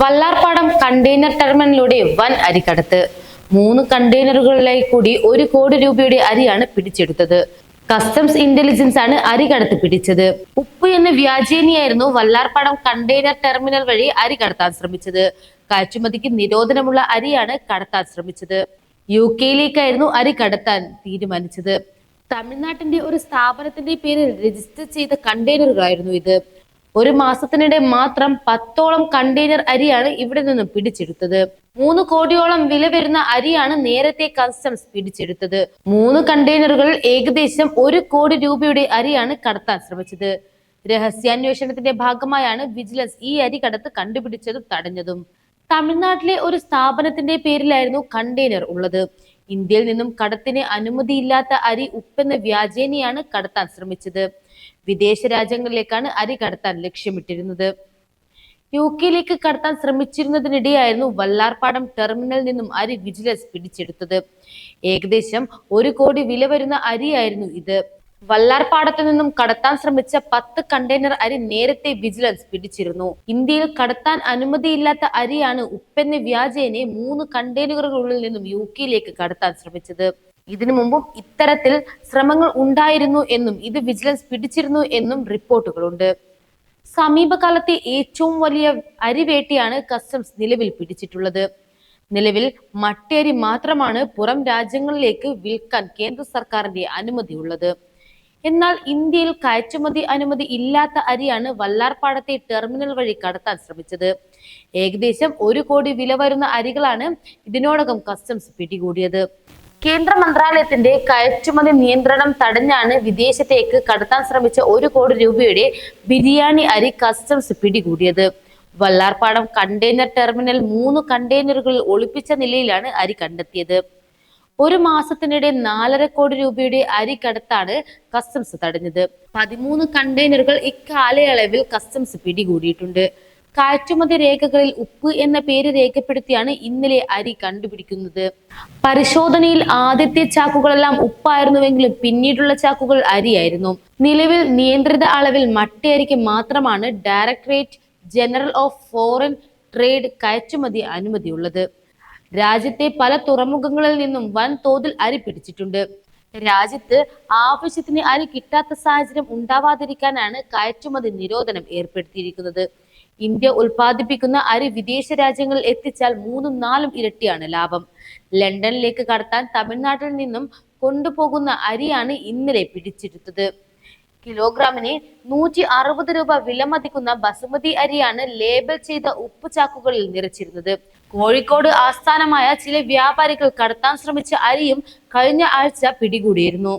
Vallarpadam container ടെർമിനലിലൂടെ വൻ അരിക്കടത്ത്. മൂന്ന് കണ്ടെയ്നറുകളിലായി കൂടി ഒരു കോടി രൂപയുടെ അരിയാണ് പിടിച്ചെടുത്തത്. കസ്റ്റംസ് ഇന്റലിജൻസ് ആണ് അരി കടത്ത് പിടിച്ചത്. ഉപ്പ് എന്ന വ്യാജേനിയായിരുന്നു വല്ലാർപാടം കണ്ടെയ്നർ ടെർമിനൽ വഴി അരി കടത്താൻ ശ്രമിച്ചത്. കയറ്റുമതിക്ക് നിരോധനമുള്ള അരിയാണ് കടത്താൻ ശ്രമിച്ചത്. യു കെയിലേക്കായിരുന്നു അരി കടത്താൻ തീരുമാനിച്ചത്. തമിഴ്നാട്ടിന്റെ ഒരു സ്ഥാപനത്തിന്റെ പേരിൽ രജിസ്റ്റർ ചെയ്ത കണ്ടെയ്നറുകളായിരുന്നു ഇത്. ഒരു മാസത്തിനിടെ മാത്രം പത്തോളം കണ്ടെയ്നർ അരിയാണ് ഇവിടെ നിന്ന് പിടിച്ചെടുത്തത്. മൂന്ന് കോടിയോളം വില വരുന്ന അരിയാണ് നേരത്തെ കസ്റ്റംസ് പിടിച്ചെടുത്തത്. മൂന്ന് കണ്ടെയ്നറുകളിൽ ഏകദേശം ഒരു കോടി രൂപയുടെ അരിയാണ് കടത്താൻ ശ്രമിച്ചത്. രഹസ്യാന്വേഷണത്തിന്റെ ഭാഗമായാണ് വിജിലൻസ് ഈ അരി കടത്ത് കണ്ടുപിടിച്ചതും തടഞ്ഞതും. തമിഴ്നാട്ടിലെ ഒരു സ്ഥാപനത്തിന്റെ പേരിലായിരുന്നു കണ്ടെയ്നർ ഉള്ളത്. ഇന്ത്യയിൽ നിന്നും കടത്തിന് അനുമതിയില്ലാത്ത അരി ഉപ്പെന്ന വ്യാജേനയാണ് കടത്താൻ ശ്രമിച്ചത്. വിദേശ രാജ്യങ്ങളിലേക്കാണ് അരി കടത്താൻ ലക്ഷ്യമിട്ടിരുന്നത്. യു കെയിലേക്ക് കടത്താൻ ശ്രമിച്ചിരുന്നതിനിടെയായിരുന്നു വല്ലാർപാടം ടെർമിനലിൽ നിന്നും അരി വിജിലൻസ് പിടിച്ചെടുത്തത്. ഏകദേശം ഒരു കോടി വില വരുന്ന അരിയായിരുന്നു ഇത്. വല്ലാർപാടത്തു നിന്നും കടത്താൻ ശ്രമിച്ച പത്ത് കണ്ടെയ്നർ അരി നേരത്തെ വിജിലൻസ് പിടിച്ചിരുന്നു. ഇന്ത്യയിൽ കടത്താൻ അനുമതിയില്ലാത്ത അരിയാണ് ഉപ്പെന്ന വ്യാജേനെ മൂന്ന് കണ്ടെയ്നറുകളിൽ നിന്നും യു കെയിലേക്ക് കടത്താൻ ശ്രമിച്ചത്. ഇതിനു മുമ്പും ഇത്തരത്തിൽ ശ്രമങ്ങൾ ഉണ്ടായിരുന്നു എന്നും ഇത് വിജിലൻസ് പിടിച്ചിരുന്നു എന്നും റിപ്പോർട്ടുകളുണ്ട്. സമീപകാലത്തെ ഏറ്റവും വലിയ അരിവേട്ടിയാണ് കസ്റ്റംസ് നിലവിൽ പിടിച്ചിട്ടുള്ളത്. നിലവിൽ മട്ടേരി മാത്രമാണ് പുറം രാജ്യങ്ങളിലേക്ക് വിൽക്കാൻ കേന്ദ്ര സർക്കാരിന്റെ അനുമതിയുള്ളത്. എന്നാൽ ഇന്ത്യയിൽ കയറ്റുമതി അനുമതി ഇല്ലാത്ത അരിയാണ് വല്ലാർപാടത്തെ ടെർമിനൽ വഴി കടത്താൻ ശ്രമിച്ചത്. ഏകദേശം ഒരു കോടി വില വരുന്ന അരികളാണ് ഇതിനോടകം കസ്റ്റംസ് പിടികൂടിയത്. കേന്ദ്ര മന്ത്രാലയത്തിന്റെ കയറ്റുമതി നിയന്ത്രണം തടഞ്ഞാണ് വിദേശത്തേക്ക് കടത്താൻ ശ്രമിച്ച ഒരു കോടി രൂപയുടെ ബിരിയാണി അരി കസ്റ്റംസ് പിടികൂടിയത്. വല്ലാർപാടം കണ്ടെയ്നർ ടെർമിനൽ മൂന്ന് കണ്ടെയ്നറുകളിൽ ഒളിപ്പിച്ച നിലയിലാണ് അരി കണ്ടെത്തിയത്. ഒരു മാസത്തിനിടെ നാലര കോടി രൂപയുടെ അരി കടത്താണ് കസ്റ്റംസ് തടഞ്ഞത്. പതിമൂന്ന് കണ്ടെയ്നറുകൾ ഇക്കാലയളവിൽ കസ്റ്റംസ് പിടികൂടിയിട്ടുണ്ട്. കയറ്റുമതി രേഖകളിൽ ഉപ്പ് എന്ന പേര് രേഖപ്പെടുത്തിയാണ് ഇന്നലെ അരി കണ്ടുപിടിക്കുന്നത്. പരിശോധനയിൽ ആദ്യത്തെ ചാക്കുകളെല്ലാം ഉപ്പായിരുന്നുവെങ്കിലും പിന്നീടുള്ള ചാക്കുകൾ അരിയായിരുന്നു. നിലവിൽ നിയന്ത്രിത അളവിൽ മട്ടയരിക്ക് മാത്രമാണ് directorate general of foreign trade കയറ്റുമതി അനുമതിയുള്ളത്. രാജ്യത്തെ പല തുറമുഖങ്ങളിൽ നിന്നും വൻ തോതിൽ അരി പിടിച്ചിട്ടുണ്ട്. രാജ്യത്ത് ആവശ്യത്തിന് അരി കിട്ടാത്ത സാഹചര്യം ഉണ്ടാവാതിരിക്കാനാണ് കയറ്റുമതി നിരോധനം ഏർപ്പെടുത്തിയിരിക്കുന്നത്. ഇന്ത്യ ഉൽപ്പാദിപ്പിക്കുന്ന അരി വിദേശ രാജ്യങ്ങളിൽ എത്തിച്ചാൽ മൂന്നും നാലും ഇരട്ടിയാണ് ലാഭം. ലണ്ടനിലേക്ക് കടത്താൻ തമിഴ്നാട്ടിൽ നിന്നും കൊണ്ടുപോകുന്ന അരിയാണ് ഇന്നലെ പിടിച്ചെടുത്തത്. കിലോഗ്രാമിന് നൂറ്റി അറുപത് രൂപ വിലമതിക്കുന്ന ബസുമതി അരിയാണ് ലേബൽ ചെയ്ത ഉപ്പ് ചാക്കുകളിൽ നിറച്ചിരുന്നത്. കോഴിക്കോട് ആസ്ഥാനമായ ചില വ്യാപാരികൾ കടത്താൻ ശ്രമിച്ച അരിയും കഴിഞ്ഞ ആഴ്ച പിടികൂടിയിരുന്നു.